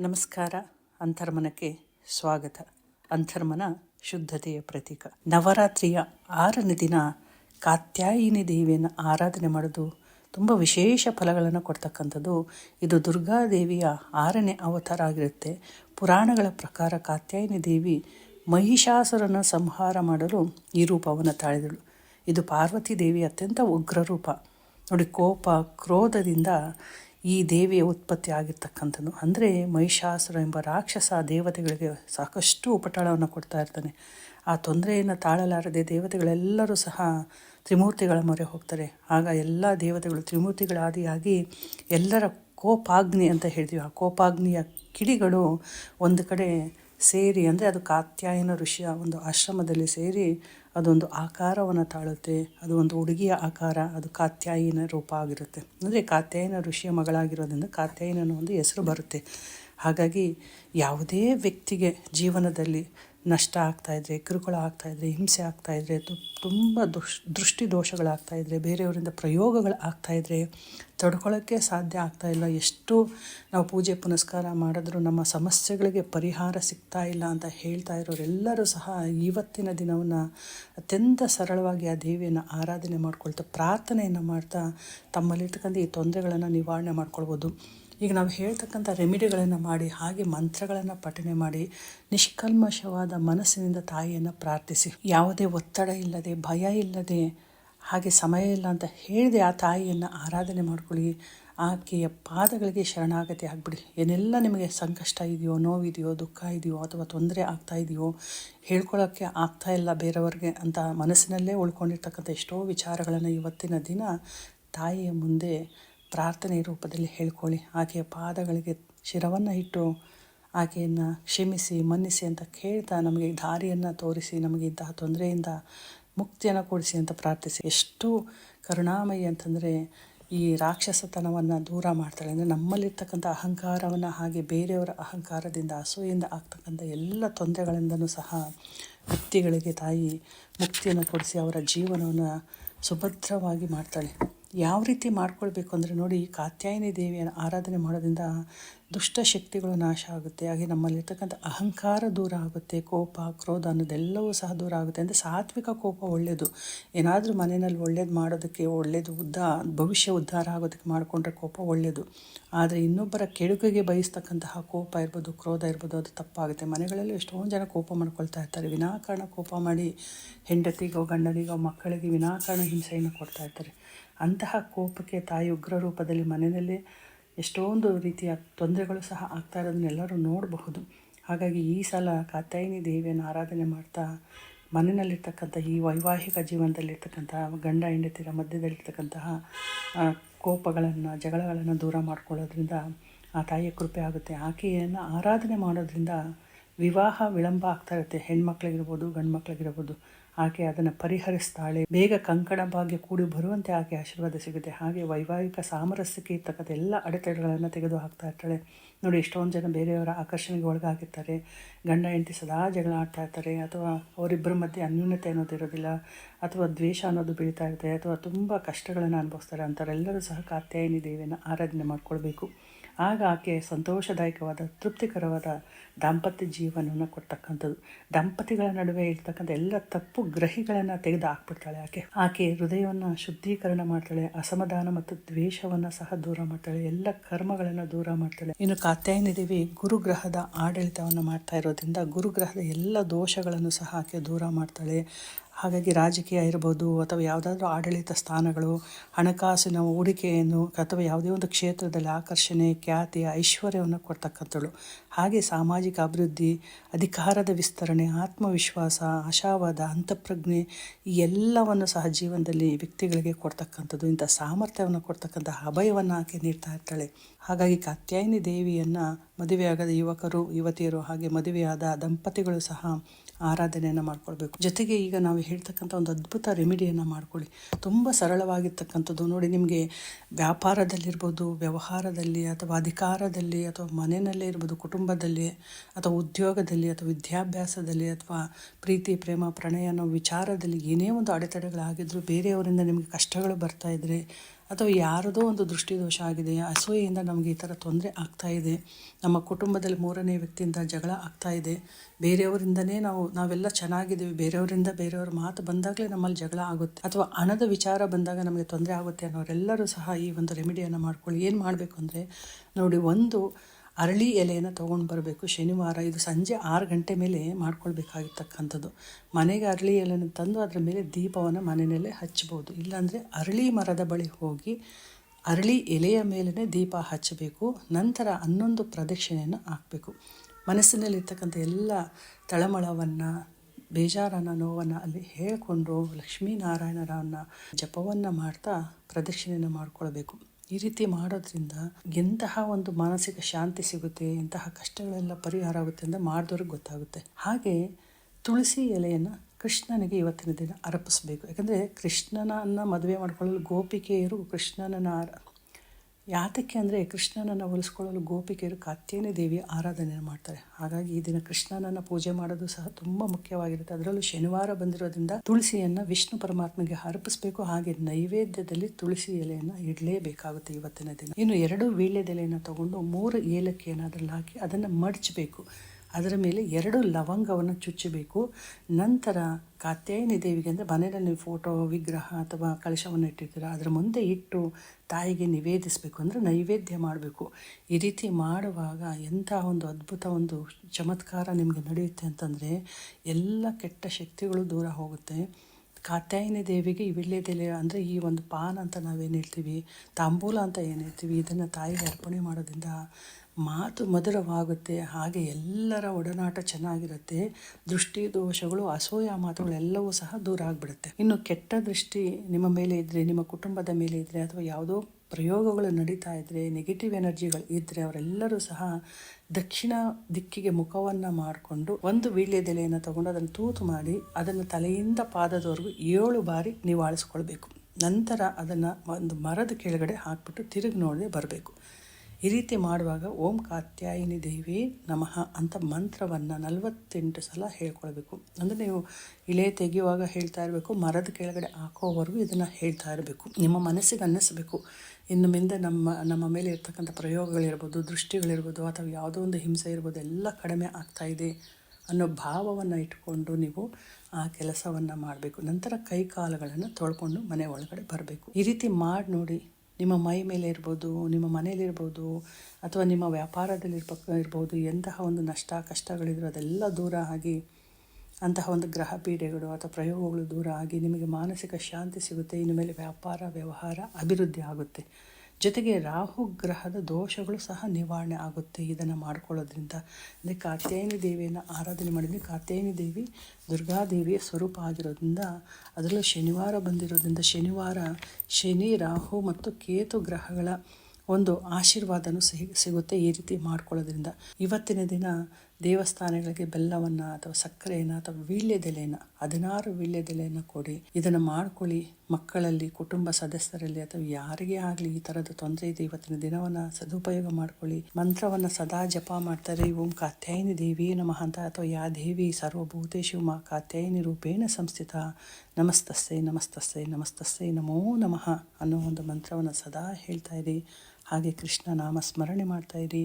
ನಮಸ್ಕಾರ. ಅಂತರ್ಮನಕ್ಕೆ ಸ್ವಾಗತ. ಅಂತರ್ಮನ ಶುದ್ಧತೆಯ ಪ್ರತೀಕ. ನವರಾತ್ರಿಯ ಆರನೇ ದಿನ ಕಾತ್ಯಾಯಿನಿ ದೇವಿಯನ್ನು ಆರಾಧನೆ ಮಾಡೋದು ತುಂಬ ವಿಶೇಷ ಫಲಗಳನ್ನು ಕೊಡ್ತಕ್ಕಂಥದ್ದು. ಇದು ದುರ್ಗಾದೇವಿಯ ಆರನೇ ಅವತಾರ ಆಗಿರುತ್ತೆ. ಪುರಾಣಗಳ ಪ್ರಕಾರ ಕಾತ್ಯಾಯಿನಿ ದೇವಿ ಮಹಿಷಾಸುರನ ಸಂಹಾರ ಮಾಡಲು ಈ ರೂಪವನ್ನು ತಾಳಿದಳು. ಇದು ಪಾರ್ವತಿ ದೇವಿ ಅತ್ಯಂತ ಉಗ್ರ ರೂಪ ನೋಡಿ, ಕೋಪ, ಕ್ರೋಧದಿಂದ ಈ ದೇವಿಯ ಉತ್ಪತ್ತಿ ಆಗಿರ್ತಕ್ಕಂಥದ್ದು. ಅಂದರೆ ಮಹಿಷಾಸುರ ಎಂಬ ರಾಕ್ಷಸ ದೇವತೆಗಳಿಗೆ ಸಾಕಷ್ಟು ಉಪಟಳವನ್ನು ಕೊಡ್ತಾ ಇರ್ತಾನೆ. ಆ ತೊಂದರೆಯನ್ನು ತಾಳಲಾರದೆ ದೇವತೆಗಳೆಲ್ಲರೂ ಸಹ ತ್ರಿಮೂರ್ತಿಗಳ ಮೊರೆ ಹೋಗ್ತಾರೆ. ಆಗ ಎಲ್ಲ ದೇವತೆಗಳು ತ್ರಿಮೂರ್ತಿಗಳಾದಿಯಾಗಿ ಎಲ್ಲರ ಕೋಪಾಗ್ನಿ ಅಂತ ಹೇಳ್ತೀವಿ. ಆ ಕೋಪಾಗ್ನಿಯ ಕಿಡಿಗಳು ಒಂದು ಕಡೆ ಸೇರಿ ಅಂದರೆ ಅದು ಕಾತ್ಯಾಯನ ಋಷಿಯ ಒಂದು ಆಶ್ರಮದಲ್ಲಿ ಸೇರಿ ಅದೊಂದು ಆಕಾರವನ್ನು ತಾಳುತ್ತೆ. ಅದು ಒಂದು ಹುಡುಗಿಯ ಆಕಾರ, ಅದು ಕಾತ್ಯಾಯಿನ ರೂಪ ಆಗಿರುತ್ತೆ. ಅಂದರೆ ಕಾತ್ಯಾಯನ ಋಷಿಯ ಮಗಳಾಗಿರೋದ್ರಿಂದ ಕಾತ್ಯಾಯನ ಒಂದು ಹೆಸರು ಬರುತ್ತೆ. ಹಾಗಾಗಿ ಯಾವುದೇ ವ್ಯಕ್ತಿಗೆ ಜೀವನದಲ್ಲಿ ನಷ್ಟ ಆಗ್ತಾಯಿದ್ರೆ ಕಿರುಕುಳ ಆಗ್ತಾಯಿದ್ರೆ ಹಿಂಸೆ ಆಗ್ತಾಯಿದ್ರೆ ತುಂಬ ದುಷ್ ದೃಷ್ಟಿ ದೋಷಗಳಾಗ್ತಾಯಿದ್ರೆ ಬೇರೆಯವರಿಂದ ಪ್ರಯೋಗಗಳು ಆಗ್ತಾಯಿದ್ರೆ ತಡ್ಕೊಳ್ಳೋಕ್ಕೆ ಸಾಧ್ಯ ಆಗ್ತಾ ಇಲ್ಲ. ಎಷ್ಟು ನಾವು ಪೂಜೆ ಪುನಸ್ಕಾರ ಮಾಡಿದ್ರು ನಮ್ಮ ಸಮಸ್ಯೆಗಳಿಗೆ ಪರಿಹಾರ ಸಿಗ್ತಾ ಇಲ್ಲ ಅಂತ ಹೇಳ್ತಾ ಇರೋರೆಲ್ಲರೂ ಸಹ ಇವತ್ತಿನ ದಿನವನ್ನು ಅತ್ಯಂತ ಸರಳವಾಗಿ ಆ ದೇವಿಯನ್ನು ಆರಾಧನೆ ಮಾಡ್ಕೊಳ್ತಾ, ಪ್ರಾರ್ಥನೆಯನ್ನು ಮಾಡ್ತಾ ತಮ್ಮಲ್ಲಿರ್ತಕ್ಕಂಥ ಈ ತೊಂದರೆಗಳನ್ನು ನಿವಾರಣೆ ಮಾಡ್ಕೊಳ್ಬೋದು. ಈಗ ನಾವು ಹೇಳ್ತಕ್ಕಂಥ ರೆಮಿಡಿಗಳನ್ನು ಮಾಡಿ, ಹಾಗೆ ಮಂತ್ರಗಳನ್ನು ಪಠನೆ ಮಾಡಿ, ನಿಷ್ಕಲ್ಮಶವಾದ ಮನಸ್ಸಿನಿಂದ ತಾಯಿಯನ್ನು ಪ್ರಾರ್ಥಿಸಿ. ಯಾವುದೇ ಒತ್ತಡ ಇಲ್ಲದೆ, ಭಯ ಇಲ್ಲದೆ ಹಾಗೆ ಸಮಯ ಇಲ್ಲ ಅಂತ ಹೇಳಿದೆ ಆ ತಾಯಿಯನ್ನು ಆರಾಧನೆ ಮಾಡ್ಕೊಳ್ಳಿ. ಆಕೆಯ ಪಾದಗಳಿಗೆ ಶರಣಾಗತಿ ಆಗಿಬಿಡಿ. ಏನೆಲ್ಲ ನಿಮಗೆ ಸಂಕಷ್ಟ ಇದೆಯೋ, ನೋವಿದೆಯೋ, ದುಃಖ ಇದೆಯೋ ಅಥವಾ ತೊಂದರೆ ಆಗ್ತಾ ಇದೆಯೋ ಹೇಳ್ಕೊಳ್ಳೋಕ್ಕೆ ಆಗ್ತಾ ಇಲ್ಲ ಬೇರೆಯವ್ರಿಗೆ ಅಂತ ಮನಸ್ಸಿನಲ್ಲೇ ಉಳ್ಕೊಂಡಿರ್ತಕ್ಕಂಥ ಎಷ್ಟೋ ವಿಚಾರಗಳನ್ನು ಇವತ್ತಿನ ದಿನ ತಾಯಿಯ ಮುಂದೆ ಪ್ರಾರ್ಥನೆ ರೂಪದಲ್ಲಿ ಹೇಳ್ಕೊಳ್ಳಿ. ಆಕೆಯ ಪಾದಗಳಿಗೆ ಶಿರವನ್ನು ಇಟ್ಟು ಆಕೆಯನ್ನು ಕ್ಷಮಿಸಿ, ಮನ್ನಿಸಿ ಅಂತ ಕೇಳ್ತಾ ನಮಗೆ ದಾರಿಯನ್ನು ತೋರಿಸಿ, ನಮಗೆ ಇಂತಹ ತೊಂದರೆಯಿಂದ ಮುಕ್ತಿಯನ್ನು ಕೊಡಿಸಿ ಅಂತ ಪ್ರಾರ್ಥಿಸಿ. ಎಷ್ಟು ಕರುಣಾಮಯಿ ಅಂತಂದರೆ ಈ ರಾಕ್ಷಸತನವನ್ನು ದೂರ ಮಾಡ್ತಾಳೆ. ಅಂದರೆ ನಮ್ಮಲ್ಲಿರ್ತಕ್ಕಂಥ ಅಹಂಕಾರವನ್ನು ಹಾಗೆ ಬೇರೆಯವರ ಅಹಂಕಾರದಿಂದ ಅಸೂಯಿಂದ ಆಗ್ತಕ್ಕಂಥ ಎಲ್ಲ ತೊಂದರೆಗಳಿಂದಲೂ ಸಹ ವ್ಯಕ್ತಿಗಳಿಗೆ ತಾಯಿ ಮುಕ್ತಿಯನ್ನು ಕೊಡಿಸಿ ಅವರ ಜೀವನವನ್ನು ಸುಭದ್ರವಾಗಿ ಮಾಡ್ತಾಳೆ. ಯಾವ ರೀತಿ ಮಾಡ್ಕೊಳ್ಬೇಕು ಅಂದರೆ ನೋಡಿ, ಕಾತ್ಯಾಯಿನಿ ದೇವಿಯನ್ನು ಆರಾಧನೆ ಮಾಡೋದ್ರಿಂದ ದುಷ್ಟ ಶಕ್ತಿಗಳು ನಾಶ ಆಗುತ್ತೆ, ಹಾಗೆ ನಮ್ಮಲ್ಲಿರ್ತಕ್ಕಂಥ ಅಹಂಕಾರ ದೂರ ಆಗುತ್ತೆ, ಕೋಪ, ಕ್ರೋಧ ಅನ್ನೋದೆಲ್ಲವೂ ಸಹ ದೂರ ಆಗುತ್ತೆ. ಅಂದರೆ ಸಾತ್ವಿಕ ಕೋಪ ಒಳ್ಳೆಯದು ಏನಾದರೂ ಮನೆಯಲ್ಲಿ ಒಳ್ಳೇದು ಮಾಡೋದಕ್ಕೆ ಒಳ್ಳೆಯದು ಉದ್ದ, ಭವಿಷ್ಯ ಉದ್ಧಾರ ಆಗೋದಕ್ಕೆ ಮಾಡಿಕೊಂಡ್ರೆ ಕೋಪ ಒಳ್ಳೆಯದು ಆದರೆ ಇನ್ನೊಬ್ಬರ ಕೆಡುಕಿಗೆ ಬಯಸ್ತಕ್ಕಂತಹ ಕೋಪ ಇರ್ಬೋದು, ಕ್ರೋಧ ಇರ್ಬೋದು, ಅದು ತಪ್ಪಾಗುತ್ತೆ. ಮನೆಗಳಲ್ಲಿ ಎಷ್ಟೊಂದು ಜನ ಕೋಪ ಮಾಡ್ಕೊಳ್ತಾ ಇರ್ತಾರೆ. ವಿನಾಕಾರಣ ಕೋಪ ಮಾಡಿ ಹೆಂಡತಿಗೋ, ಗಂಡನಿಗೋ, ಮಕ್ಕಳಿಗೆ ವಿನಾಕಾರಣ ಹಿಂಸೆಯನ್ನು ಕೊಡ್ತಾ ಇರ್ತಾರೆ. ಅಂತಹ ಕೋಪಕ್ಕೆ ತಾಯಿ ಉಗ್ರ ರೂಪದಲ್ಲಿ ಮನೆಯಲ್ಲೇ ಎಷ್ಟೊಂದು ರೀತಿಯ ತೊಂದರೆಗಳು ಸಹ ಆಗ್ತಾ ಇರೋದನ್ನೆಲ್ಲರೂ ನೋಡಬಹುದು. ಹಾಗಾಗಿ ಈ ಸಲ ಕಾತಾಯಿನಿ ದೇವಿಯನ್ನು ಆರಾಧನೆ ಮಾಡ್ತಾ ಮನೆಯಲ್ಲಿರ್ತಕ್ಕಂಥ ಈ ವೈವಾಹಿಕ ಜೀವನದಲ್ಲಿರ್ತಕ್ಕಂತಹ ಗಂಡ ಹೆಂಡತಿರ ಮಧ್ಯದಲ್ಲಿರ್ತಕ್ಕಂತಹ ಕೋಪಗಳನ್ನು, ಜಗಳಗಳನ್ನು ದೂರ ಮಾಡ್ಕೊಳ್ಳೋದ್ರಿಂದ ಆ ತಾಯಿಯ ಕೃಪೆ ಆಗುತ್ತೆ. ಆಕೆಯನ್ನು ಆರಾಧನೆ ಮಾಡೋದ್ರಿಂದ ವಿವಾಹ ವಿಳಂಬ ಆಗ್ತಾ ಇರುತ್ತೆ. ಹೆಣ್ಮಕ್ಳಿಗಿರ್ಬೋದು ಗಂಡು ಮಕ್ಳಿಗಿರ್ಬೋದು ಆಕೆ ಅದನ್ನು ಪರಿಹರಿಸ್ತಾಳೆ. ಬೇಗ ಕಂಕಣ ಭಾಗ್ಯ ಕೂಡಿ ಬರುವಂತೆ ಆಕೆ ಆಶೀರ್ವಾದ ಸಿಗುತ್ತೆ. ಹಾಗೆ ವೈವಾಹಿಕ ಸಾಮರಸ್ಯಕ್ಕೆ ಇರ್ತಕ್ಕಂಥ ಎಲ್ಲ ಅಡೆತಡೆಗಳನ್ನು ತೆಗೆದು ಹಾಕ್ತಾ ಇರ್ತಾಳೆ. ನೋಡಿ, ಎಷ್ಟೊಂದು ಜನ ಬೇರೆಯವರ ಆಕರ್ಷಣೆಗೆ ಒಳಗಾಗಿರ್ತಾರೆ. ಗಂಡ, ಹೆಂಡತಿ ಸದಾ ಜಗಳ ಆಡ್ತಾ ಇರ್ತಾರೆ. ಅಥವಾ ಅವರಿಬ್ಬರ ಮಧ್ಯೆ ಅನ್ಯೂನ್ಯತೆ ಅನ್ನೋದು ಇರೋದಿಲ್ಲ. ಅಥವಾ ದ್ವೇಷ ಅನ್ನೋದು ಬೀಳ್ತಾ ಇರುತ್ತೆ. ಅಥವಾ ತುಂಬ ಕಷ್ಟಗಳನ್ನು ಅನುಭವಿಸ್ತಾರೆ. ಅಂಥವರೆಲ್ಲರೂ ಸಹ ಕಾತ್ಯಾಯಿನಿ ದೇವಿಯನ್ನು ಆರಾಧನೆ ಮಾಡ್ಕೊಳ್ಬೇಕು. ಆಗ ಆಕೆ ಸಂತೋಷದಾಯಕವಾದ, ತೃಪ್ತಿಕರವಾದ ದಾಂಪತ್ಯ ಜೀವನವನ್ನು ಕೊಡ್ತಕ್ಕಂಥದ್ದು. ದಂಪತಿಗಳ ನಡುವೆ ಇರ್ತಕ್ಕಂಥ ಎಲ್ಲ ತಪ್ಪು ಗ್ರಹಿಗಳನ್ನು ತೆಗೆದು ಹಾಕ್ಬಿಡ್ತಾಳೆ ಆಕೆ. ಆಕೆ ಹೃದಯವನ್ನು ಶುದ್ಧೀಕರಣ ಮಾಡ್ತಾಳೆ, ಅಸಮಾಧಾನ ಮತ್ತು ದ್ವೇಷವನ್ನು ಸಹ ದೂರ ಮಾಡ್ತಾಳೆ, ಎಲ್ಲ ಕರ್ಮಗಳನ್ನು ದೂರ ಮಾಡ್ತಾಳೆ. ಇನ್ನು ಕಾತ್ಯಾಯನಿ ದೇವಿ ಗುರುಗ್ರಹದ ಆಡಳಿತವನ್ನು ಮಾಡ್ತಾ ಇರೋದ್ರಿಂದ ಗುರುಗ್ರಹದ ಎಲ್ಲ ದೋಷಗಳನ್ನು ಸಹ ಆಕೆ ದೂರ ಮಾಡ್ತಾಳೆ. ಹಾಗಾಗಿ ರಾಜಕೀಯ ಇರ್ಬೋದು ಅಥವಾ ಯಾವುದಾದ್ರೂ ಆಡಳಿತ ಸ್ಥಾನಗಳು, ಹಣಕಾಸಿನ ಹೂಡಿಕೆಯನ್ನು ಅಥವಾ ಯಾವುದೇ ಒಂದು ಕ್ಷೇತ್ರದಲ್ಲಿ ಆಕರ್ಷಣೆ, ಖ್ಯಾತಿ, ಐಶ್ವರ್ಯವನ್ನು ಕೊಡ್ತಕ್ಕಂಥಳು ಹಾಗೆ ಸಾಮಾಜಿಕ ಅಭಿವೃದ್ಧಿ, ಅಧಿಕಾರದ ವಿಸ್ತರಣೆ, ಆತ್ಮವಿಶ್ವಾಸ, ಆಶಾವಾದ, ಅಂತಃಪ್ರಜ್ಞೆ ಈ ಎಲ್ಲವನ್ನು ಸಹ ಜೀವನದಲ್ಲಿ ವ್ಯಕ್ತಿಗಳಿಗೆ ಕೊಡ್ತಕ್ಕಂಥದ್ದು. ಇಂಥ ಸಾಮರ್ಥ್ಯವನ್ನು ಕೊಡ್ತಕ್ಕಂಥ ಅಭಯವನ್ನು ಆಕೆ ನೀಡ್ತಾ ಇರ್ತಾಳೆ. ಹಾಗಾಗಿ ಕಾತ್ಯಾಯಿನಿ ದೇವಿಯನ್ನು ಮದುವೆಯಾಗದ ಯುವಕರು, ಯುವತಿಯರು ಹಾಗೆ ಮದುವೆಯಾದ ದಂಪತಿಗಳು ಸಹ ಆರಾಧನೆಯನ್ನು ಮಾಡ್ಕೊಳ್ಬೇಕು. ಜೊತೆಗೆ ಈಗ ನಾವು ಹೇಳ್ತಕ್ಕಂಥ ಒಂದು ಅದ್ಭುತ ರೆಮಿಡಿಯನ್ನು ಮಾಡ್ಕೊಳ್ಳಿ. ತುಂಬ ಸರಳವಾಗಿರ್ತಕ್ಕಂಥದ್ದು. ನೋಡಿ, ನಿಮಗೆ ವ್ಯಾಪಾರದಲ್ಲಿರ್ಬೋದು, ವ್ಯವಹಾರದಲ್ಲಿ ಅಥವಾ ಅಧಿಕಾರದಲ್ಲಿ ಅಥವಾ ಮನೆಯಲ್ಲೇ ಇರ್ಬೋದು, ಕುಟುಂಬದಲ್ಲಿ ಅಥವಾ ಉದ್ಯೋಗದಲ್ಲಿ ಅಥವಾ ವಿದ್ಯಾಭ್ಯಾಸದಲ್ಲಿ ಅಥವಾ ಪ್ರೀತಿ, ಪ್ರೇಮ, ಪ್ರಣಯ ಅನ್ನೋ ವಿಚಾರದಲ್ಲಿ ಏನೇ ಒಂದು ಅಡೆತಡೆಗಳಾಗಿದ್ದರೂ ಬೇರೆಯವರಿಂದ ನಿಮಗೆ ಕಷ್ಟಗಳು ಬರ್ತಾ ಇದ್ದರೆ ಅಥವಾ ಯಾರದೋ ಒಂದು ದೃಷ್ಟಿದೋಷ ಆಗಿದೆ ಅಸೂಯೆಯಿಂದ ನಮಗೆ ಈ ಥರ ತೊಂದರೆ ಆಗ್ತಾ ಇದೆ. ನಮ್ಮ ಕುಟುಂಬದಲ್ಲಿ ಮೂರನೇ ವ್ಯಕ್ತಿಯಿಂದ ಜಗಳ ಆಗ್ತಾ ಇದೆ. ಬೇರೆಯವರಿಂದನೇ ನಾವು, ನಾವೆಲ್ಲ ಚೆನ್ನಾಗಿದ್ದೀವಿ. ಬೇರೆಯವರಿಂದ ಬೇರೆಯವ್ರ ಮಾತು ಬಂದಾಗಲೇ ನಮ್ಮಲ್ಲಿ ಜಗಳ ಆಗುತ್ತೆ. ಅಥವಾ ಹಣದ ವಿಚಾರ ಬಂದಾಗ ನಮಗೆ ತೊಂದರೆ ಆಗುತ್ತೆ ಅನ್ನೋರೆಲ್ಲರೂ ಸಹ ಈ ಒಂದು ರೆಮಿಡಿಯನ್ನು ಮಾಡ್ಕೊಳ್ಳಿ. ಏನು ಮಾಡಬೇಕು ಅಂದರೆ, ನೋಡಿ, ಒಂದು ಅರಳಿ ಎಲೆಯನ್ನು ತೊಗೊಂಡು ಬರಬೇಕು. ಶನಿವಾರ ಇದು ಸಂಜೆ ಆರು ಗಂಟೆ ಮೇಲೆ ಮಾಡ್ಕೊಳ್ಬೇಕಾಗಿರ್ತಕ್ಕಂಥದ್ದು. ಮನೆಗೆ ಅರಳಿ ಎಲೆಯನ್ನು ತಂದು ಅದರ ಮೇಲೆ ದೀಪವನ್ನು ಮನೆಯಲ್ಲೇ ಹಚ್ಬೋದು. ಇಲ್ಲಾಂದರೆ ಅರಳಿ ಮರದ ಬಳಿ ಹೋಗಿ ಅರಳಿ ಎಲೆಯ ಮೇಲೇ ದೀಪ ಹಚ್ಚಬೇಕು. ನಂತರ ಹನ್ನೊಂದು ಪ್ರದಕ್ಷಿಣೆಯನ್ನು ಹಾಕಬೇಕು. ಮನಸ್ಸಿನಲ್ಲಿರ್ತಕ್ಕಂಥ ಎಲ್ಲ ತಳಮಳವನ್ನು ಬೇಜಾರನ್ನ ನೋವನ್ನು ಅಲ್ಲಿ ಹೇಳಿಕೊಂಡು ಲಕ್ಷ್ಮೀನಾರಾಯಣರನ್ನ ಜಪವನ್ನು ಮಾಡ್ತಾ ಪ್ರದಕ್ಷಿಣೆಯನ್ನು ಮಾಡ್ಕೊಳ್ಬೇಕು. ಈ ರೀತಿ ಮಾಡೋದ್ರಿಂದ ಎಂತಹ ಒಂದು ಮಾನಸಿಕ ಶಾಂತಿ ಸಿಗುತ್ತೆ, ಎಂತಹ ಕಷ್ಟಗಳೆಲ್ಲ ಪರಿಹಾರ ಆಗುತ್ತೆ ಅಂತ ಮಾಡಿದವ್ರಿಗೆ ಗೊತ್ತಾಗುತ್ತೆ. ಹಾಗೆ ತುಳಸಿ ಎಲೆಯನ್ನು ಕೃಷ್ಣನಿಗೆ ಇವತ್ತಿನ ದಿನ ಅರ್ಪಿಸಬೇಕು. ಯಾಕಂದರೆ ಕೃಷ್ಣನನ್ನು ಮದುವೆ ಮಾಡಿಕೊಳ್ಳಲು ಗೋಪಿಕೆಯರು ಕೃಷ್ಣನನ್ನು ಯಾತಕ್ಕೆ ಅಂದರೆ ಕೃಷ್ಣನನ್ನು ಹೋಲಿಸ್ಕೊಳ್ಳಲು ಗೋಪಿಕೆಯರು ಕಾತ್ಯಾಯನಿ ದೇವಿ ಆರಾಧನೆ ಮಾಡ್ತಾರೆ. ಹಾಗಾಗಿ ಈ ದಿನ ಕೃಷ್ಣನನ್ನು ಪೂಜೆ ಮಾಡೋದು ಸಹ ತುಂಬ ಮುಖ್ಯವಾಗಿರುತ್ತೆ. ಅದರಲ್ಲೂ ಶನಿವಾರ ಬಂದಿರೋದ್ರಿಂದ ತುಳಸಿಯನ್ನು ವಿಷ್ಣು ಪರಮಾತ್ಮಗೆ ಅರ್ಪಿಸಬೇಕು, ಹಾಗೆ ನೈವೇದ್ಯದಲ್ಲಿ ತುಳಸಿ ಎಲೆಯನ್ನು ಇಡಲೇಬೇಕಾಗುತ್ತೆ ಇವತ್ತಿನ ದಿನ. ಇನ್ನು ಎರಡು ವೀಳ್ಯದೆಲೆಯನ್ನು ತಗೊಂಡು ಮೂರು ಏಲಕ್ಕಿಯನ್ನು ಅದರಲ್ಲಿ ಹಾಕಿ ಅದನ್ನು ಮಡಚಬೇಕು. ಅದರ ಮೇಲೆ ಎರಡು ಲವಂಗವನ್ನು ಚುಚ್ಚಬೇಕು. ನಂತರ ಕಾತ್ಯಾಯಿನಿ ದೇವಿಗೆ ಅಂದರೆ ಮನೆಯಲ್ಲಿ ಫೋಟೋ, ವಿಗ್ರಹ ಅಥವಾ ಕಳಶವನ್ನು ಇಟ್ಟಿರ್ತೀರ, ಅದರ ಮುಂದೆ ಇಟ್ಟು ತಾಯಿಗೆ ನಿವೇದಿಸಬೇಕು ಅಂದರೆ ನೈವೇದ್ಯ ಮಾಡಬೇಕು. ಈ ರೀತಿ ಮಾಡುವಾಗ ಎಂಥ ಒಂದು ಅದ್ಭುತ ಒಂದು ಚಮತ್ಕಾರ ನಿಮಗೆ ನಡೆಯುತ್ತೆ ಅಂತಂದರೆ ಎಲ್ಲ ಕೆಟ್ಟ ಶಕ್ತಿಗಳು ದೂರ ಹೋಗುತ್ತೆ. ಕಾತ್ಯಾಯಿನಿ ದೇವಿಗೆ ಈ ವಿಳ್ಯದೆಲೆ ಅಂದರೆ ಈ ಒಂದು ಪಾನ್ ಅಂತ ನಾವೇನು ಹೇಳ್ತೀವಿ, ತಾಂಬೂಲ ಅಂತ ಏನು ಹೇಳ್ತೀವಿ, ಇದನ್ನು ತಾಯಿಗೆ ಅರ್ಪಣೆ ಮಾಡೋದ್ರಿಂದ ಮಾತು ಮಧುರವಾಗುತ್ತೆ, ಹಾಗೆ ಎಲ್ಲರ ಒಡನಾಟ ಚೆನ್ನಾಗಿರುತ್ತೆ, ದೃಷ್ಟಿ ದೋಷಗಳು, ಅಸೂಯ ಮಾತುಗಳೆಲ್ಲವೂ ಸಹ ದೂರ ಆಗಿಬಿಡುತ್ತೆ. ಇನ್ನು ಕೆಟ್ಟ ದೃಷ್ಟಿ ನಿಮ್ಮ ಮೇಲೆ ಇದ್ದರೆ ನಿಮ್ಮ ಕುಟುಂಬದ ಮೇಲೆ ಇದ್ದರೆ ಅಥವಾ ಯಾವುದೋ ಪ್ರಯೋಗಗಳು ನಡೀತಾ ಇದ್ದರೆ ನೆಗೆಟಿವ್ ಎನರ್ಜಿಗಳು ಇದ್ದರೆ ಅವರೆಲ್ಲರೂ ಸಹ ದಕ್ಷಿಣ ದಿಕ್ಕಿಗೆ ಮುಖವನ್ನು ಮಾಡಿಕೊಂಡು ಒಂದು ವೀಳ್ಯದೆಲೆಯನ್ನು ತಗೊಂಡು ಅದನ್ನು ತೂತು ಮಾಡಿ ಅದನ್ನು ತಲೆಯಿಂದ ಪಾದದವರೆಗೂ ಏಳು ಬಾರಿ ನಿವಾಳಿಸ್ಕೊಳ್ಬೇಕು. ನಂತರ ಅದನ್ನು ಒಂದು ಮರದ ಕೆಳಗಡೆ ಹಾಕ್ಬಿಟ್ಟು ತಿರುಗಿ ನೋಡದೆ ಬರಬೇಕು. ಈ ರೀತಿ ಮಾಡುವಾಗ, ಓಂ ಕಾತ್ಯಾಯಿನಿ ದೇವಿ ನಮಃ ಅಂತ ಮಂತ್ರವನ್ನು ನಲವತ್ತೆಂಟು ಸಲ ಹೇಳ್ಕೊಳ್ಬೇಕು. ಅಂದರೆ ನೀವು ಇಳೆ ತೆಗೆಯುವಾಗ ಹೇಳ್ತಾ ಇರಬೇಕು, ಮರದ ಕೆಳಗಡೆ ಹಾಕೋವರೆಗೂ ಇದನ್ನು ಹೇಳ್ತಾ ಇರಬೇಕು. ನಿಮ್ಮ ಮನಸ್ಸಿಗೆ ಅನ್ನಿಸ್ಬೇಕು. ಇನ್ನು ಮುಂದೆ ನಮ್ಮ ನಮ್ಮ ಮೇಲೆ ಇರ್ತಕ್ಕಂಥ ಪ್ರಯೋಗಗಳಿರ್ಬೋದು, ದೃಷ್ಟಿಗಳಿರ್ಬೋದು, ಅಥವಾ ಯಾವುದೋ ಒಂದು ಹಿಂಸೆ ಇರ್ಬೋದು, ಎಲ್ಲ ಕಡಿಮೆ ಆಗ್ತಾ ಇದೆ ಅನ್ನೋ ಭಾವವನ್ನು ಇಟ್ಕೊಂಡು ನೀವು ಆ ಕೆಲಸವನ್ನು ಮಾಡಬೇಕು. ನಂತರ ಕೈ ಕಾಲುಗಳನ್ನು ತೊಳ್ಕೊಂಡು ಮನೆ ಒಳಗಡೆ ಬರಬೇಕು. ಈ ರೀತಿ ಮಾಡಿ ನೋಡಿ ನಿಮ್ಮ ಮೈ ಮೇಲೆ ಇರ್ಬೋದು, ನಿಮ್ಮ ಮನೇಲಿರ್ಬೋದು ಅಥವಾ ನಿಮ್ಮ ವ್ಯಾಪಾರದಲ್ಲಿ ಇರ್ಬೋದು, ಎಂತಹ ಒಂದು ನಷ್ಟ, ಕಷ್ಟಗಳಿದ್ರು ಅದೆಲ್ಲ ದೂರ ಆಗಿ, ಅಂತಹ ಒಂದು ಗ್ರಹ ಪೀಡೆಗಳು ಅಥವಾ ಪ್ರಯೋಗಗಳು ದೂರ ಆಗಿ ನಿಮಗೆ ಮಾನಸಿಕ ಶಾಂತಿ ಸಿಗುತ್ತೆ. ಇನ್ನು ಮೇಲೆ ವ್ಯಾಪಾರ, ವ್ಯವಹಾರ ಅಭಿವೃದ್ಧಿ ಆಗುತ್ತೆ. ಜೊತೆಗೆ ರಾಹು ಗ್ರಹದ ದೋಷಗಳು ಸಹ ನಿವಾರಣೆ ಆಗುತ್ತೆ. ಇದನ್ನು ಮಾಡ್ಕೊಳ್ಳೋದ್ರಿಂದ ಅಂದರೆ ಕಾತ್ಯಾಯನಿ ದೇವಿಯನ್ನು ಆರಾಧನೆ ಮಾಡಿದರೆ ಕಾತ್ಯಾಯನಿ ದೇವಿ ದುರ್ಗಾದೇವಿಯ ಸ್ವರೂಪ ಆಗಿರೋದ್ರಿಂದ ಅದರಲ್ಲೂ ಶನಿವಾರ ಬಂದಿರೋದ್ರಿಂದ ಶನಿವಾರ ಶನಿ, ರಾಹು ಮತ್ತು ಕೇತು ಗ್ರಹಗಳ ಒಂದು ಆಶೀರ್ವಾದನೂ ಸಿಗುತ್ತೆ ಈ ರೀತಿ ಮಾಡ್ಕೊಳ್ಳೋದ್ರಿಂದ. ಇವತ್ತಿನ ದಿನ ದೇವಸ್ಥಾನಗಳಿಗೆ ಬೆಲ್ಲವನ್ನು ಅಥವಾ ಸಕ್ಕರೆಯನ್ನು ಅಥವಾ ವೀಳ್ಯದೆಲೆಯನ್ನು, ಹದಿನಾರು ವೀಳ್ಯದೆಲೆಯನ್ನು ಕೊಡಿ. ಇದನ್ನು ಮಾಡ್ಕೊಳ್ಳಿ. ಮಕ್ಕಳಲ್ಲಿ, ಕುಟುಂಬ ಸದಸ್ಯರಲ್ಲಿ ಅಥವಾ ಯಾರಿಗೇ ಆಗಲಿ ಈ ಥರದ ತೊಂದರೆ ಇದೆ, ಇವತ್ತಿನ ದಿನವನ್ನು ಸದುಪಯೋಗ ಮಾಡ್ಕೊಳ್ಳಿ. ಮಂತ್ರವನ್ನು ಸದಾ ಜಪ ಮಾಡ್ತಾರೆ. ಓಂ ಕಾತ್ಯಾಯಿನಿ ದೇವಿ ನಮಃ ಅಂತ ಅಥವಾ ಯಾ ದೇವಿ ಸರ್ವಭೂತೇಶು ಮಾ ಕಾತ್ಯಾಯಿನಿ ರೂಪೇಣ ಸಂಸ್ಥಿತ. ನಮಸ್ತಸ್ಸೆ ನಮಸ್ತಸ್ಸೆ ನಮಸ್ತಸ್ಸೆ, ನಮೋ ನಮಃ ಅನ್ನೋ ಒಂದು ಮಂತ್ರವನ್ನು ಸದಾ ಹೇಳ್ತಾ ಇರಿ. ಹಾಗೆ ಕೃಷ್ಣ ನಾಮ ಸ್ಮರಣೆ ಮಾಡ್ತಾಯಿರಿ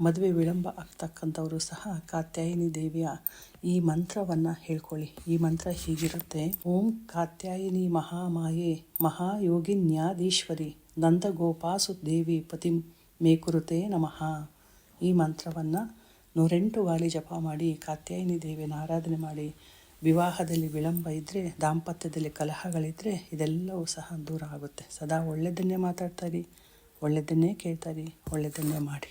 ಮದುವೆ ವಿಳಂಬ ಆಗ್ತಕ್ಕಂಥವರು ಸಹ ಕಾತ್ಯಾಯಿನಿ ದೇವಿಯ ಈ ಮಂತ್ರವನ್ನು ಹೇಳ್ಕೊಳ್ಳಿ. ಈ ಮಂತ್ರ ಹೀಗಿರುತ್ತೆ. ಓಂ ಕಾತ್ಯಾಯಿನಿ ಮಹಾಮಾಯೆ ಮಹಾಯೋಗಿನ್ಯಾದೀಶ್ವರಿ ನಂದಗೋಪಾಸು ದೇವಿ ಪತಿ ಮೇಕುರುತೆ ನಮಃ. ಈ ಮಂತ್ರವನ್ನು ನೂರೆಂಟು ಗಾಳಿ ಜಪ ಮಾಡಿ ಕಾತ್ಯಾಯಿನಿ ದೇವಿಯನ್ನು ಆರಾಧನೆ ಮಾಡಿ. ವಿವಾಹದಲ್ಲಿ ವಿಳಂಬ ಇದ್ದರೆ ದಾಂಪತ್ಯದಲ್ಲಿ ಕಲಹಗಳಿದ್ದರೆ ಇದೆಲ್ಲವೂ ಸಹ ದೂರ ಆಗುತ್ತೆ. ಸದಾ ಒಳ್ಳೆಯದನ್ನೇ ಮಾತಾಡ್ತಾಯಿರಿ ಒಳ್ಳೆಯದನ್ನೇ ಕೇಳ್ತಾರೆ ಒಳ್ಳೆಯದನ್ನೇ ಮಾಡಿ.